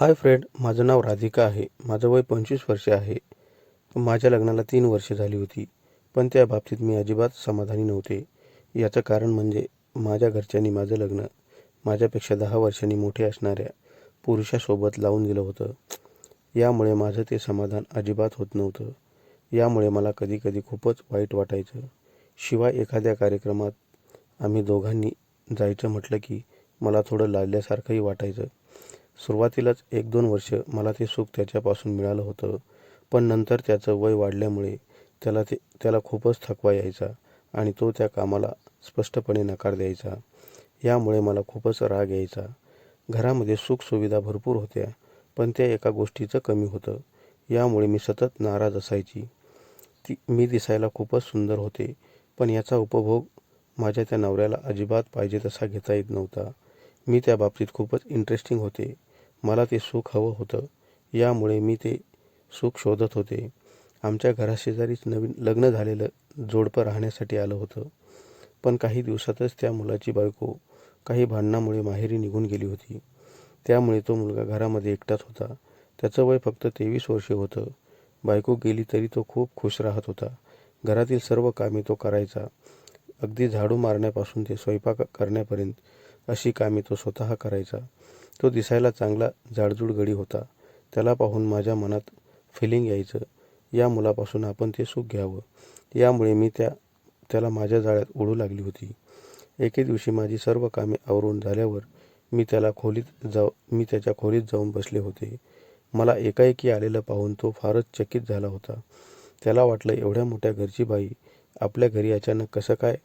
Hi friend माझं नाव राधिका आहे. माझं वय पंचवीस वर्षे आहे. माझ्या लग्नाला तीन वर्षे झाली होती पण त्या बाबतीत मी अजिबात समाधानी नव्हते. याचं कारण म्हणजे माझ्या घरच्यांनी माझं लग्न माझ्यापेक्षा दहा वर्षांनी मोठे असणाऱ्या पुरुषासोबत लावून दिलं होतं. यामुळे माझं ते समाधान अजिबात होत नव्हतं. यामुळे मला कधीकधी खूपच वाईट वाटायचं. शिवाय एखाद्या कार्यक्रमात आम्ही दोघांनी जायचं म्हटलं की मला थोडं लाजल्यासारखंही वाटायचं. सुरुवातीलाच एक दोन वर्ष मला ते सुख त्याच्यापासून मिळालं होतं. पण नंतर त्याचं वय वाढल्यामुळे त्याला ते त्याला खूपच थकवा यायचा आणि तो त्या कामाला स्पष्टपणे नकार द्यायचा. यामुळे मला खूपच राग यायचा. घरामध्ये सुखसुविधा भरपूर होत्या पण त्या एका गोष्टीचं कमी होतं. यामुळे मी सतत नाराज असायची. ती मी दिसायला खूपच सुंदर होते पण याचा उपभोग माझ्या त्या नवऱ्याला अजिबात पाहिजे तसा घेता येत नव्हता. मी त्या बाबतीत खूपच इंटरेस्टिंग होते. मला ते सुख हवं होतं. यामुळे मी ते सुख शोधत होते. आमच्या घराशेजारीच नवीन लग्न झालेलं जोडपं राहण्यासाठी आलं होतं. पण काही दिवसातच त्या मुलाची बायको काही भांडणामुळे माहेरी निघून गेली होती. त्यामुळे तो मुलगा घरामध्ये एकटाच होता. त्याचं वय फक्त तेवीस वर्षे होतं. बायको गेली तरी तो खूप खुश राहत होता. घरातील सर्व कामे तो करायचा. अगदी झाडू मारण्यापासून ते स्वयंपाक करण्यापर्यंत अशी कामे तो स्वतः करायचा. तो दिसायला चांगला जाडजूड गडी होता. त्याला पाहून माझ्या मनात फिलिंग यायचं. या मुलापासून आपण ते सुख घ्यावं. यामुळे मी त्या त्याला माझ्या जाळ्यात ओढू लागली होती. एके दिवशी माझी सर्व कामे आवरून झाल्यावर मी त्याला खोलीत जाऊ मी त्याच्या खोलीत जाऊन बसले होते. मला एकाएकी आलेलं पाहून तो फारच चकित झाला होता. त्याला वाटलं एवढ्या मोठ्या घरची बाई आपल्या घरी अचानक कसं काय?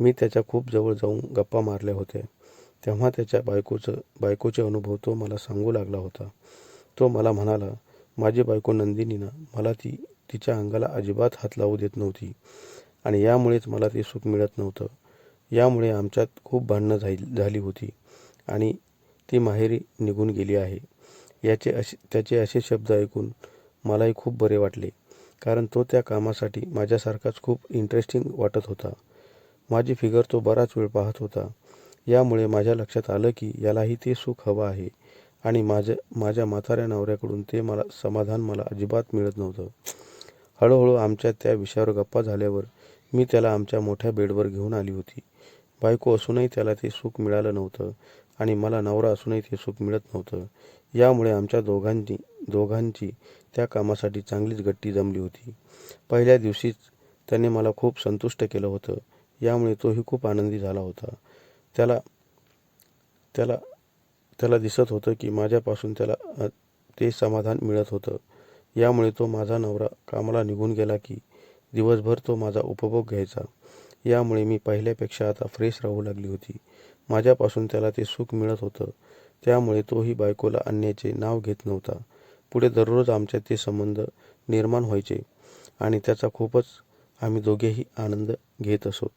मी त्याच्या खूप जवळ जाऊन गप्पा मारल्या होत्या. तेव्हा त्याच्या बायकोचं बायकोचे अनुभव तो मला सांगू लागला होता. तो मला म्हणाला माझी बायको नंदिनीनं मला ती तिच्या अंगाला अजिबात हात लावू देत नव्हती आणि यामुळेच मला ते सुख मिळत नव्हतं. यामुळे आमच्यात खूप भांडणं झाली झाली होती आणि ती माहेरी निघून गेली आहे. याचे असे त्याचे असे शब्द ऐकून मलाही खूप बरे वाटले कारण तो त्या कामासाठी माझ्यासारखाच खूप इंटरेस्टिंग वाटत होता. माझी फिगर तो बराच वेळ पाहत होता. यामुळे माझ्या लक्षात आलं की यालाही ते सुख हवं आहे. आणि माझ्या माझ्या म्हाताऱ्या नवऱ्याकडून ते मला समाधान मला अजिबात मिळत नव्हतं. हळूहळू आमच्या त्या विषयावर गप्पा झाल्यावर मी त्याला आमच्या मोठ्या बेडवर घेऊन आली होती. बायको असूनही त्याला ते सुख मिळालं नव्हतं आणि मला नवरा असूनही ते सुख मिळत नव्हतं. यामुळे आमच्या दोघांची दोघांची त्या कामासाठी चांगलीच गट्टी जमली होती. पहिल्या दिवशीच त्याने मला खूप संतुष्ट केलं होतं. यामुळे तोही खूप आनंदी झाला होता. त्याला त्याला त्याला दिसत होतं की माझ्यापासून त्याला ते समाधान मिळत होतं. यामुळे तो माझा नवरा कामाला निघून गेला की दिवसभर तो माझा उपभोग घ्यायचा. यामुळे मी पहिल्यापेक्षा आता फ्रेश राहू लागली होती. माझ्यापासून त्याला ते सुख मिळत होतं. त्यामुळे तोही बायकोला आणण्याचे नाव घेत नव्हता. पुढे दररोज आमच्यात ते संबंध निर्माण व्हायचे आणि त्याचा खूपच आम्ही दोघेही आनंद घेत असोत